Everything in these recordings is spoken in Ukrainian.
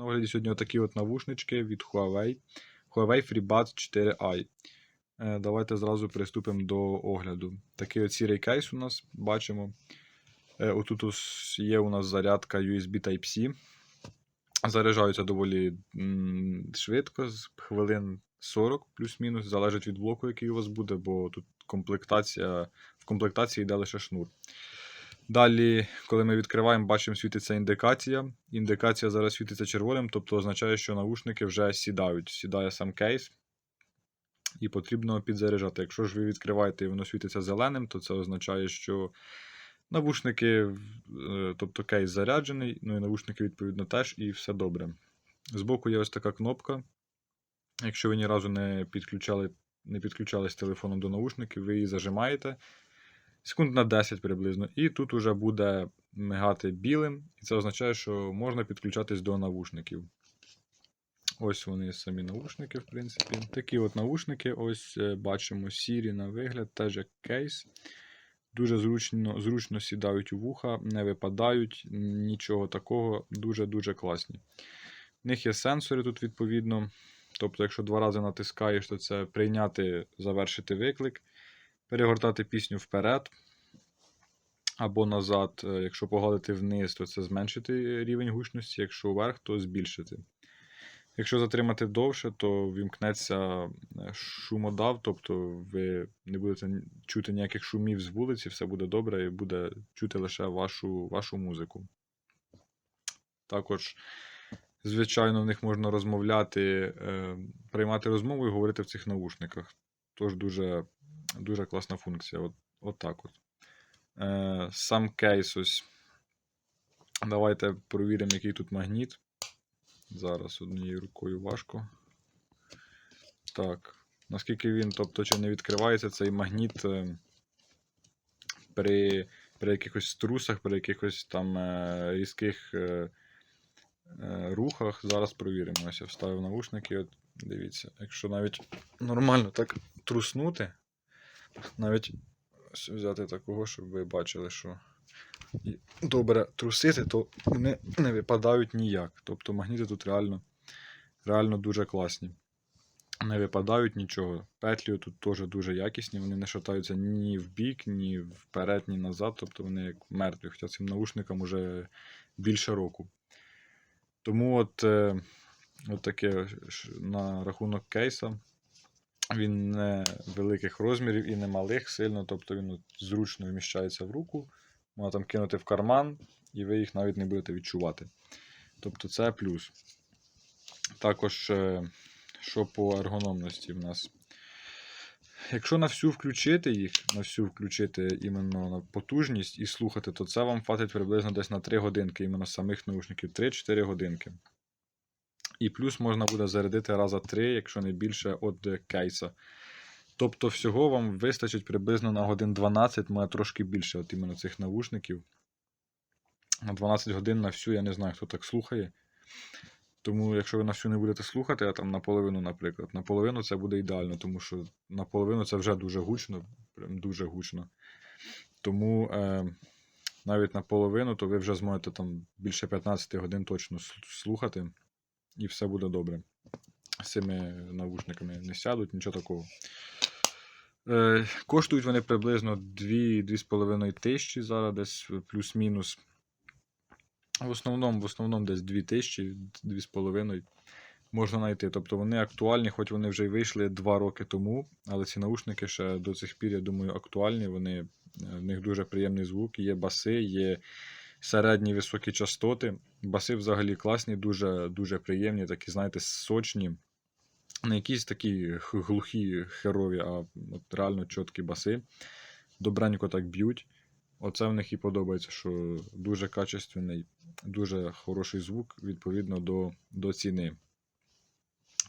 на огляді сьогодні отакі от навушнички від Huawei. Huawei FreeBuds 4i. Е, Давайте зразу приступимо до огляду. Такий от сірий кейс у нас бачимо. Е, Отут є у нас зарядка USB Type-C. Заряджаються доволі швидко, з хвилин 40 плюс-мінус, залежить від блоку, який у вас буде, бо тут комплектація, в комплектації йде лише шнур. Далі, коли ми відкриваємо, бачимо, світиться індикація. Індикація зараз світиться червоним, тобто означає, що навушники вже сідають. Сідає сам кейс і потрібно підзаряджати. Якщо ж ви відкриваєте і воно світиться зеленим, то це означає, що навушники, е, тобто кейс заряджений, ну і навушники, відповідно, теж, і все добре. Збоку є ось така кнопка. Якщо ви ні разу не підключали, не підключались телефоном до наушників, ви її зажимаєте секунд на 10 приблизно, і тут уже буде мигати білим, і це означає, що можна підключатись до навушників. Ось вони самі навушники, в принципі. Такі от навушники, ось е, бачимо сірі на вигляд, теж як кейс. Дуже зручно, зручно сідають у вуха, не випадають, нічого такого, дуже-дуже класні. В них є сенсори тут відповідно. Тобто, якщо два рази натискаєш, то це прийняти, завершити виклик, перегортати пісню вперед або назад. Е, Якщо погладити вниз, то це зменшити рівень гучності, якщо вверх, то збільшити. Якщо затримати довше, то вімкнеться е, шумодав, тобто ви не будете чути ніяких шумів з вулиці, все буде добре і буде чути лише вашу, вашу музику. Також, звичайно, в них можна розмовляти, е, приймати розмову і говорити в цих навушниках. Тож дуже, дуже класна функція. От, от так от. Е, сам кейс ось. Давайте провіримо, який тут магніт. Зараз однією рукою важко. Так. Наскільки він, тобто, чи не відкривається цей магніт е, при, при якихось струсах, при якихось там е, різких е, рухах. Зараз провіримо. Ось я вставив наушники. От дивіться, якщо навіть нормально так труснути, навіть взяти такого, щоб ви бачили, що добре трусити, то вони не випадають ніяк. Тобто магніти тут реально, реально дуже класні. Не випадають нічого. Петлі тут теж дуже якісні, вони не шатаються ні в бік, ні вперед, ні назад. Тобто вони як мертві, хоча цим наушникам вже більше року. Тому от, е, от таке на рахунок кейса. Він не великих розмірів і не малих сильно, тобто він зручно вміщається в руку. Можна там кинути в карман, і ви їх навіть не будете відчувати. Тобто це плюс. Також, е, що по ергономності в нас. Якщо на всю включити їх, на всю включити іменно на потужність і слухати, то це вам хватить приблизно десь на 3 годинки, іменно самих наушників, 3-4 годинки. І плюс можна буде зарядити раза 3, якщо не більше, від е, кейса. Тобто, всього вам вистачить приблизно на годин 12, може трошки більше от іменно цих навушників. На 12 годин на всю, я не знаю, хто так слухає. Тому, якщо ви на всю не будете слухати, а там наполовину, наприклад, наполовину це буде ідеально, тому що наполовину це вже дуже гучно, прям дуже гучно. Тому е, навіть наполовину, то ви вже зможете там більше 15 годин точно слухати, і все буде добре. З цими навушниками не сядуть, нічого такого. Е, коштують вони приблизно 2-2,5 тисячі зараз, десь плюс-мінус. В основному, в основному десь 2 тисячі, 2,5 можна знайти. Тобто вони актуальні, хоч вони вже й вийшли 2 роки тому, але ці наушники ще до цих пір, я думаю, актуальні. Вони, е, в них дуже приємний звук, є баси, є середні високі частоти. Баси взагалі класні, дуже, дуже приємні, такі, знаєте, сочні. Не якісь такі глухі, херові, а от реально чіткі баси. Добренько так б'ють. Оце в них і подобається, що дуже качественний, дуже хороший звук відповідно до, до ціни.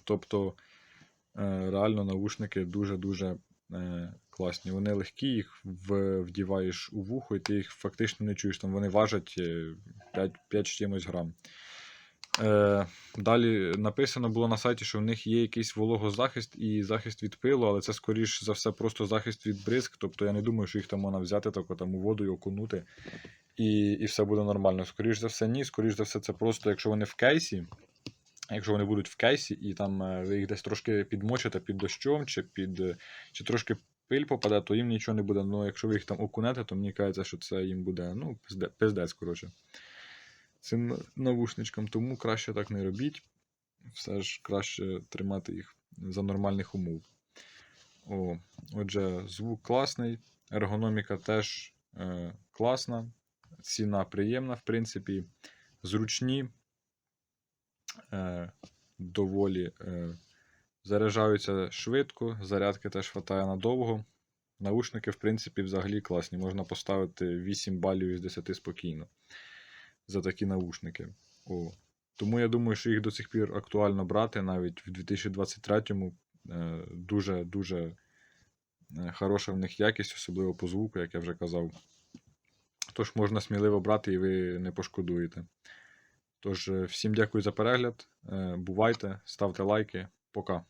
Тобто, е, реально навушники дуже-дуже класні. Вони легкі, їх вдіваєш у вухо, і ти їх фактично не чуєш. Там вони важать е, 5, 5 чимось грам. Е, далі написано було на сайті, що в них є якийсь вологозахист і захист від пилу, але це, скоріш за все, просто захист від бризк. Тобто я не думаю, що їх там можна взяти тако, там, у воду і окунути, і, і все буде нормально. Скоріш за все, ні. Скоріш за все, це просто, якщо вони в кейсі, Якщо вони будуть в кейсі, і там е, ви їх десь трошки підмочите під дощом, чи під чи трошки пиль попаде, то їм нічого не буде. Ну, якщо ви їх там окунете, то мені кажеться, що це їм буде ну, пизде- пиздець, коротше. Цим навушничкам, тому краще так не робіть. Все ж краще тримати їх за нормальних умов. О, отже, звук класний, ергономіка теж е, класна, ціна приємна, в принципі, зручні, е, доволі е, заряджаються швидко, зарядки теж вистачає надовго. Наушники, в принципі, взагалі класні. Можна поставити 8 балів із 10 спокійно за такі наушники. О. Тому я думаю, що їх до сих пір актуально брати навіть в 2023-му. Е, Дуже-дуже е, хороша в них якість, особливо по звуку, як я вже казав. Тож можна сміливо брати і ви не пошкодуєте. Тож, е, всім дякую за перегляд. Бувайте, ставте лайки. Пока.